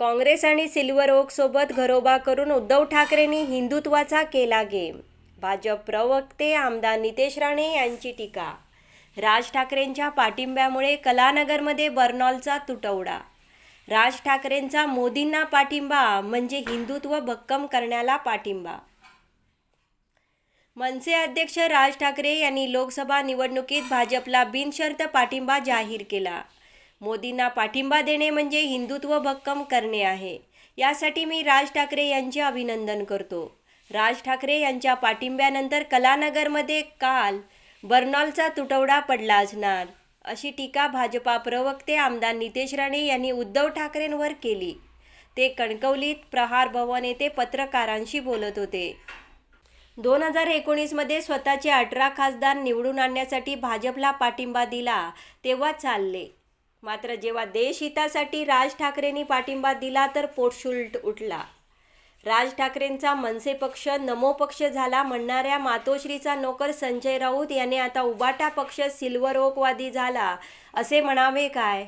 काँग्रेस आणि सिल्वर ओकसोबत घरोबा करून उद्धव ठाकरेंनी हिंदुत्वाचा केला गेम. भाजप प्रवक्ते आमदार नितेश राणे यांची टीका. राज ठाकरेंच्या पाठिंब्यामुळे कलानगरमध्ये बर्नॉलचा तुटवडा. राज ठाकरेंचा मोदींना पाठिंबा म्हणजे हिंदुत्व भक्कम करण्याला पाठिंबा. मनसे अध्यक्ष राज ठाकरे यांनी लोकसभा निवडणुकीत भाजपला बिनशर्त पाठिंबा जाहीर केला. मोदींना पाठिंबा देणे म्हणजे हिंदुत्व भक्कम करणे आहे. यासाठी मी राज ठाकरे यांचे अभिनंदन करतो. राज ठाकरे यांच्या पाठिंब्यानंतर कलानगरमध्ये काल बर्नॉलचा तुटवडा पडला असणार अशी टीका भाजपा प्रवक्ते आमदार नितेश राणे यांनी उद्धव ठाकरेंवर केली. ते कणकवलीत प्रहार भवन येथे पत्रकारांशी बोलत होते. दोन हजार एकोणीसमध्ये स्वतःचे अठरा खासदार निवडून आणण्यासाठी भाजपला पाठिंबा दिला तेव्हा चालले. मात्र जेव्हा देशहितासाठी राज ठाकरेंनी पाठिंबा दिला तर पोटशुल्ट उठला. राज ठाकरेंचा मनसे पक्ष नमो पक्ष झाला म्हणणाऱ्या मातोश्रीचा नोकर संजय राऊत याने आता उबाटा पक्ष सिल्वर ओकवादी झाला असे म्हणावे काय?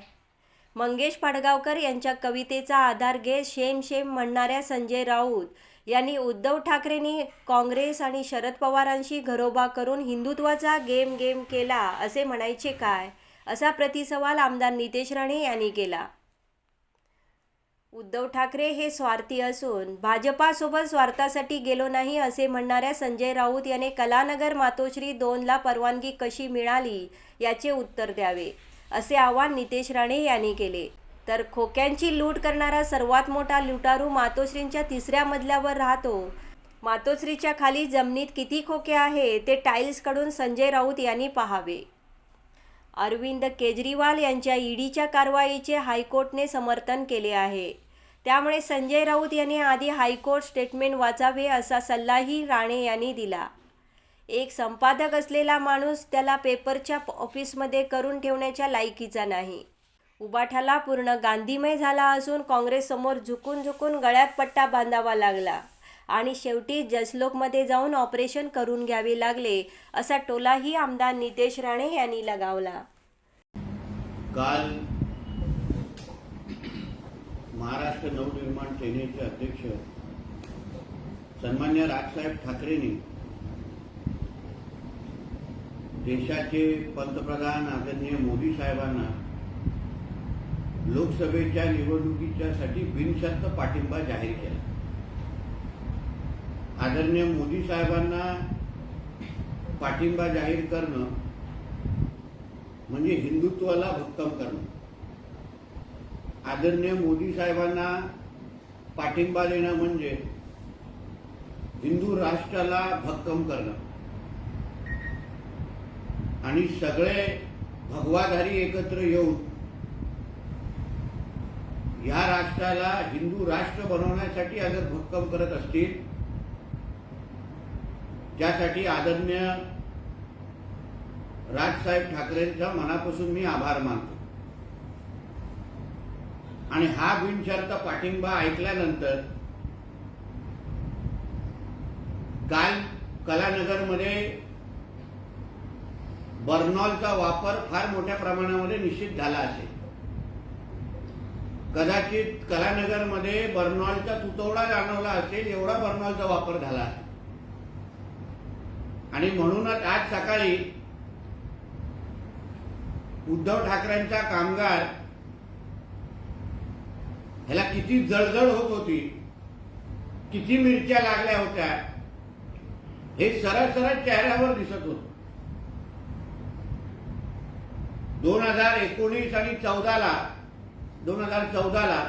मंगेश पाडगावकर यांच्या कवितेचा आधार घेत शेम शेम म्हणणाऱ्या संजय राऊत यांनी उद्धव ठाकरेंनी काँग्रेस आणि शरद पवारांशी घरोबा करून हिंदुत्वाचा गेम गेम केला असे म्हणायचे काय? असा प्रतिसवाल आमदार नितेश राणे यांनी केला. उद्धव ठाकरे हे स्वार्थी असून भाजपासोबत स्वार्थासाठी गेलो नाही असे म्हणणाऱ्या संजय राऊत याने कलानगर मातोश्री दोनला परवानगी कशी मिळाली याचे उत्तर द्यावे असे आवाहन नितेश राणे यांनी केले. तर खोक्यांची लूट करणारा सर्वात मोठा लुटारू मातोश्रींच्या तिसऱ्या मजल्यावर राहतो. मातोश्रीच्या खाली जमिनीत किती खोके आहे ते टाईल्सकडून संजय राऊत यांनी पाहावे. अरविंद केजरीवाल यांच्या ईडीच्या कारवाईचे हायकोर्टने समर्थन केले आहे. त्यामुळे संजय राऊत यांनी आधी हायकोर्ट स्टेटमेंट वाचावे असा सल्लाही राणे यांनी दिला. एक संपादक असलेला माणूस त्याला पेपरच्या ऑफिसमध्ये करून ठेवण्याच्या लायकीचा नाही. उबाठाला पूर्ण गांधीमय झाला असून काँग्रेससमोर झुकून झुकून गळ्यात पट्टा बांधावा लागला. आणि शेवटी जसलोकमध्ये जाऊन ऑपरेशन करून घ्यावे लागले असा टोलाही आमदार नितेश राणे यांनी लगावला. काल महाराष्ट्र नवनिर्माण सेनेचे अध्यक्ष सन्मान्य राजसाहेब ठाकरेंनी देशाचे पंतप्रधान आदरणीय मोदी साहेबांना लोकसभेच्या निवडणुकीच्यासाठी बिनशर्त पाठिंबा जाहीर केला. आदरणीय मोदी साहेबांना पाठिंबा जाहीर करणं म्हणजे हिंदुत्वाला भक्कम करणं. आदरणीय मोदी साहेबांना पाठिंबा देणं म्हणजे हिंदू राष्ट्राला भक्कम करणं. आणि सगळे भगवाधारी एकत्र येऊन या राष्ट्राला हिंदू राष्ट्र बनवण्यासाठी अगर भक्कम करत असतील त्यासाठी आदरणीय राजसाहेब ठाकरेंचा मनापासून मी आभार मानतो. आणि हा बिनशर्त पाठिंबा ऐकल्यानंतर काल कलानगरमध्ये बर्नॉलचा वापर फार मोठ्या प्रमाणामध्ये निश्चित झाला असेल. कदाचित कलानगरमध्ये बर्नॉलचा तुतवडा जाणवला असेल एवढा बर्नॉलचा वापर झाला असेल. आणि म्हणूनच आज सकाळी उद्धव ठाकरेंचा कामगार ह्याला किती जळजळ होत होती किती मिरच्या लागल्या होत्या हे सरळ सरळ चेहऱ्यावर दिसत होत. दोन हजार एकोणीस आणि चौदाला दोन हजार चौदाला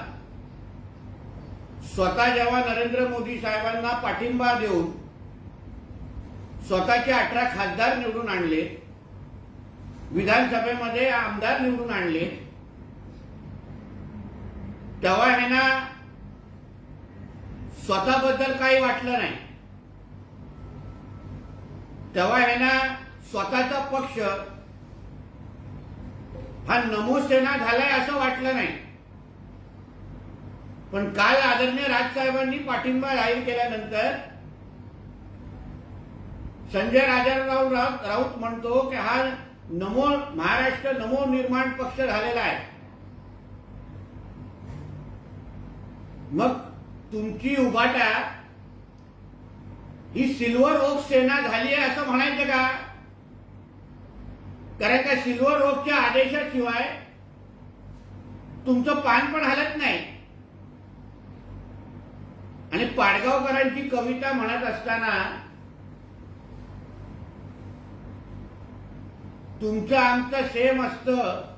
स्वतः जेव्हा नरेंद्र मोदी साहेबांना पाठिंबा देऊन स्वतःचे अठरा खासदार निवडून आणले. विधानसभेमध्ये आमदार निवडून आणले. तेव्हा ह्यांना स्वतःबद्दल काही वाटलं नाही. तेव्हा ह्यांना स्वतःचा पक्ष हा नमोसेना झालाय असं वाटलं नाही. पण काल आदरणीय राजसाहेबांनी पाठिंबा जाहीर केल्यानंतर संजय राजाराव राऊत राऊत म्हणतो की हा नमो महाराष्ट्र नमो निर्माण पक्ष झालेला आहे. मग तुमची उभाटा ही सिल्वर ओक सेना झाली आहे असं म्हणायचं का? कारण का सिल्वर ओकच्या आदेशाशिवाय तुमचं पान पण हलत नाही. आणि पाडगावकरांची कविता म्हणत असताना तुमचं आमचं सेम असतं.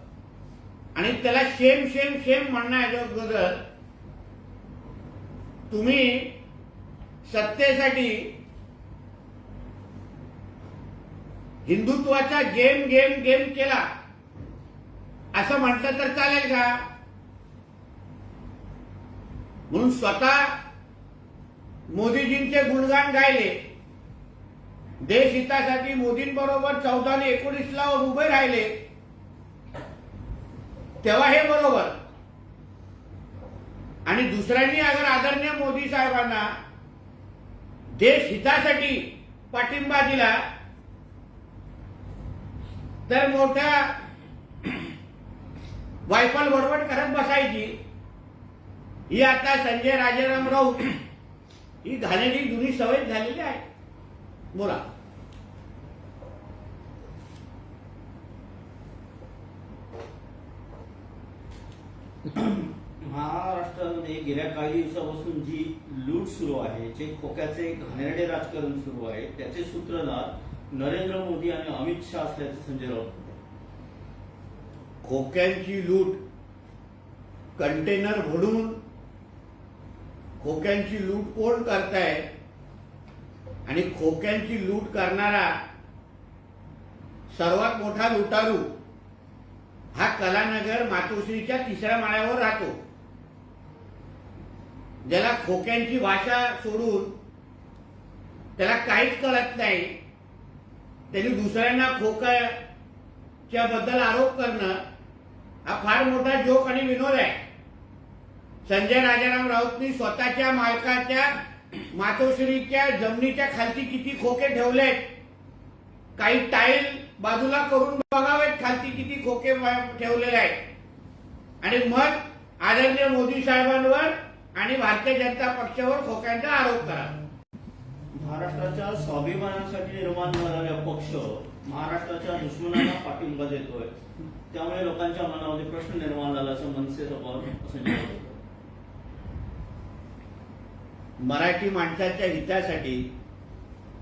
आणि त्याला सेम सेम सेम म्हणणं शेम म्हणण्याअगोदर तुम्ही सत्तेसाठी हिंदुत्वाचा गेम गेम गेम केला. असं म्हटलं तर चालेल का? म्हणून स्वतः मोदीजींचे गुणगान गायले. देश हितासाठी मोदींबरोबर चौदा आणि एकोणीसला उभे राहिले. तेव्हा हे बरोबर. आणि दुसऱ्यांनी अगर आदरणीय मोदी साहेबांना देश हितासाठी पाठिंबा दिला तर मोठ्या वायफल बडबड करत बसायची. ही आता संजय राजाराम राऊत ही घाणेरी जुनी सवय झालेली आहे. बोला. महाराष्ट्रामध्ये गेल्या काही दिवसापासून जी लूट सुरू आहे जे खोक्याचे घाणेरडे राजकारण सुरू आहे त्याचे सूत्रधार नरेंद्र मोदी आणि अमित शहा असल्याचे संजय राऊत खोक्यांची लूट कंटेनर भरून खोक्यांची लूट कोण करताय? आणि खोक्यांची लूट करणारा सर्वात मोठा लुटारू हा कलानगर मातोश्रीच्या तिसऱ्या माळ्यावर राहतो. ज्याला खोक्यांची भाषा सोडून त्याला काहीच कळत नाही. त्यांनी दुसऱ्यांना खोक्याच्या बद्दल आरोप करणं हा फार मोठा जोक आणि विनोद आहे. संजय राजाराम राऊतनी स्वतःच्या मालकाच्या मातोश्रीच्या जमिनीच्या खालती किती खोके ठेवलेत काही टाईल बाजूला करून बघावे खालती किती खोके ठेवलेले आहेत. आणि मग आदरणीय मोदी साहेबांवर आणि भारतीय जनता पक्षावर खोक्यांचा आरोप करा. महाराष्ट्राच्या स्वाभिमानासाठी निर्माण झालेला पक्ष महाराष्ट्राच्या दुश्मनांना पाठिंबा देतोय. त्यामुळे लोकांच्या मनामध्ये प्रश्न निर्माण झाला असं म्हणाले. मराठी माणसाच्या हितासाठी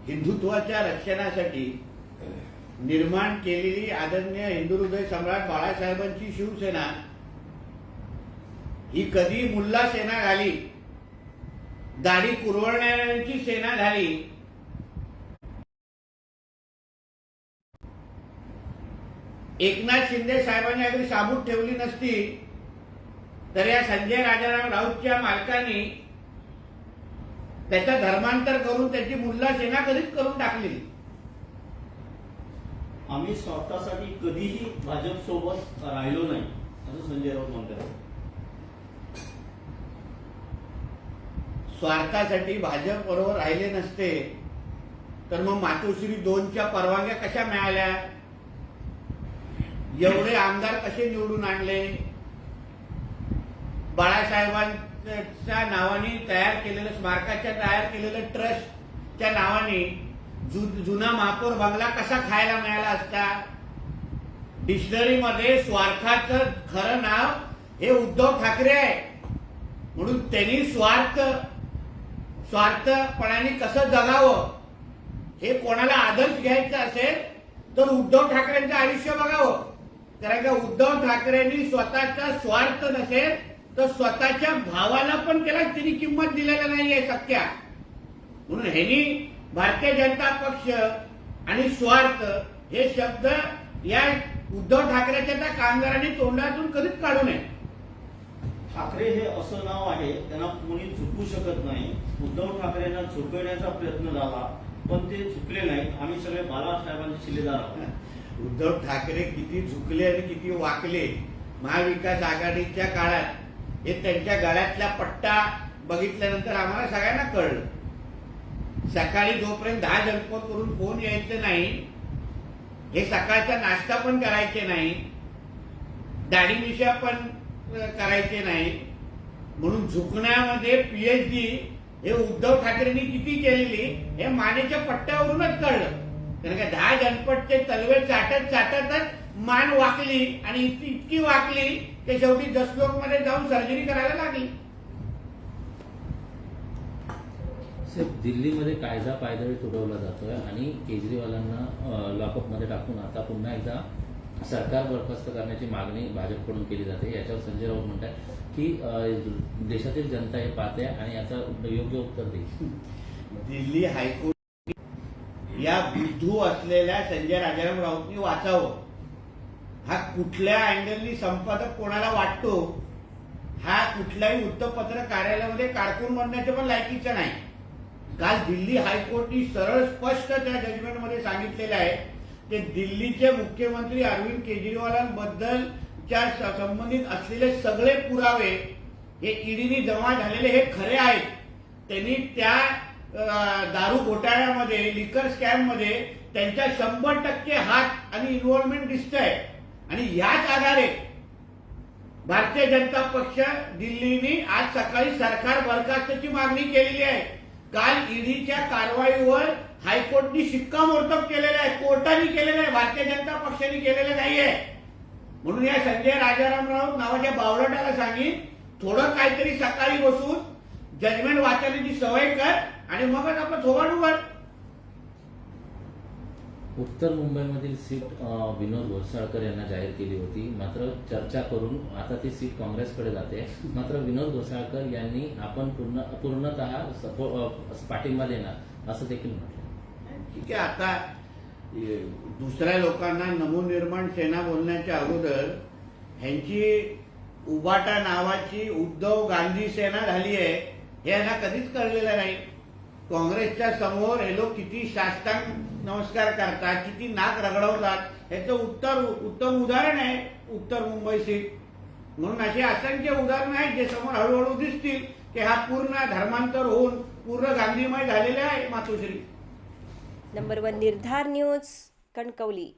हिंदुत्वाच्या रक्षणासाठी निर्माण केलेली आदरणीय हिंदू हृदय सम्राट बाळासाहेबांची शिवसेना. ही कधी मुल्ला सेना झाली दाढी कुरवणाऱ्यांची सेना झाली? एकनाथ शिंदे साहेबांनी अगदी साबूत ठेवली नसती तर या संजय राजाराम राऊतच्या मालकांनी त्याचं धर्मांतर करून त्याची मुल्ला सेना कधीच करून टाकली आम्ही स्वार्थासाठी कधीही भाजप सोबत राहिलो नाही असं संजय राऊत म्हणतात. स्वार्थासाठी भाजप बरोबर राहिले नसते तर मग मातोश्री दोनच्या परवानग्या कशा मिळाल्या? एवढे आमदार कसे निवडून आणले? बाळासाहेबांच्या नावाने तयार केलेलं स्मारकाच्या तयार केलेलं ट्रस्टच्या नावाने जुना महापौर बंगला कसा खायला मिळाला असता? डिक्शनरीमध्ये स्वार्थाचं खरं नाव हे उद्धव ठाकरे आहे. म्हणून त्यांनी स्वार्थ स्वार्थपणाने कसं जगावं हे कोणाला आदर्श घ्यायचा असेल तर उद्धव ठाकरेंचं आयुष्य बघावं. कारण का उद्धव ठाकरेंनी स्वतःचा स्वार्थ नसेल तर स्वतःच्या भावाला पण त्याला तिने किंमत दिलेली नाहीये सख्या. म्हणून ह्यांनी भारतीय जनता पक्ष आणि स्वार्थ हे शब्द या उद्धव ठाकरेच्या त्या कामगारांनी तोंडातून कधीच काढू नये. ठाकरे हे असं नाव आहे त्यांना कोणी झुकू शकत नाही. उद्धव ठाकरेंना झुकवण्याचा प्रयत्न झाला पण ते झुकले नाहीत. आम्ही सगळे बाळासाहेबांचे शिलेदार आहोत. उद्धव ठाकरे किती झुकले आणि किती वाकले महाविकास आघाडीच्या काळात. हे त्यांच्या गळ्यातला पट्टा बघितल्यानंतर आम्हाला सगळ्यांना कळलं. सकाळी जोपर्यंत दहा जनपद करून फोन यायचे नाही हे सकाळचा नाश्ता पण करायचे नाही दाढी मिशा पण करायचे नाही म्हणून झुकण्यामध्ये पीएचडी हे उद्धव ठाकरेंनी किती केलेली हे मानेच्या पट्ट्यावरूनच कळलं. कारण का दहा जनपटचे तलवे चाटत चाटतच मान वाकली आणि इतकी इतकी वाकली की शेवटी जसलोकमध्ये जाऊन सर्जरी करायला लागली. दिल्लीमध्ये कायदा पायदळी तुडवला जातोय आणि केजरीवालांना लॉकअपमध्ये टाकून आता पुन्हा एकदा सरकार बरखास्त करण्याची मागणी भाजपकडून केली जाते. याच्यावर संजय राऊत म्हणतात की देशातील जनता हे पाहते आणि याचा योग्य उत्तर देईल. दिल्ली हायकोर्ट या बुद्धू असलेल्या संजय राजाराम राऊतनी वाचावं. हा कुठल्या अँगलनी संपादक कोणाला वाटतो? हा कुठल्याही वृत्तपत्र कार्यालयामध्ये कारकून म्हणण्याच्या पण लायकीचा नाही. काल दिल्ली हायकोर्टनी सरळ स्पष्ट त्या जजमेंटमध्ये सांगितलेलं आहे ते दिल्लीचे मुख्यमंत्री अरविंद केजरीवालांबद्दलच्या च्या संबंधित असलेले सगळे पुरावे हे ईडीने जमा झालेले हे खरे आहेत. त्यांनी त्या दारू घोटाळ्यामध्ये लिकर स्कॅममध्ये त्यांच्या शंभर टक्के हात आणि इन्व्हॉल्वमेंट दिसतंय. आणि याच आधारे भारतीय जनता पक्ष दिल्लीने आज सकाळी सरकार बरखास्ताची मागणी केलेली आहे. काल ईडीच्या कारवाईवर हायकोर्टनी शिक्कामोर्तब केलेलं आहे. कोर्टाने केलेलं आहे. भारतीय जनता पक्षाने केलेलं नाहीये. म्हणून या संजय राजाराम राऊत नावाच्या बावळटाला सांगीन थोडं काहीतरी सकाळी बसून जजमेंट वाचण्याची सवय कर आणि मगच आपण थोबाडू उघड उत्तर मुंबईमधील सीट विनोद घोसाळकर यांना जाहीर केली होती. मात्र चर्चा करून आता ती सीट काँग्रेसकडे जाते. मात्र विनोद घोसाळकर यांनी आपण पूर्ण पूर्णतः पाठिंबा देणार असं देखील म्हटलं. ठीक आहे आता दुसऱ्या लोकांना नवनिर्माण सेना बोलण्याच्या अगोदर ह्यांची उबाटा नावाची उद्धव गांधी सेना झाली आहे हे यांना कधीच कळलेलं नाही. काँग्रेसच्या समोर हे लोक किती साष्टांग नमस्कार करतात किती नाक रगडवतात ह्याचं उत्तर उत्तम उदाहरण आहे उत्तर मुंबई सीट म्हणून अशी असंख्य उदाहरणं आहेत जे समोर हळूहळू दिसतील की हा पूर्ण धर्मांतर होऊन पूर्ण गांधीमय झालेला आहे Matoshree. Number one Nirdhar news Kankavli.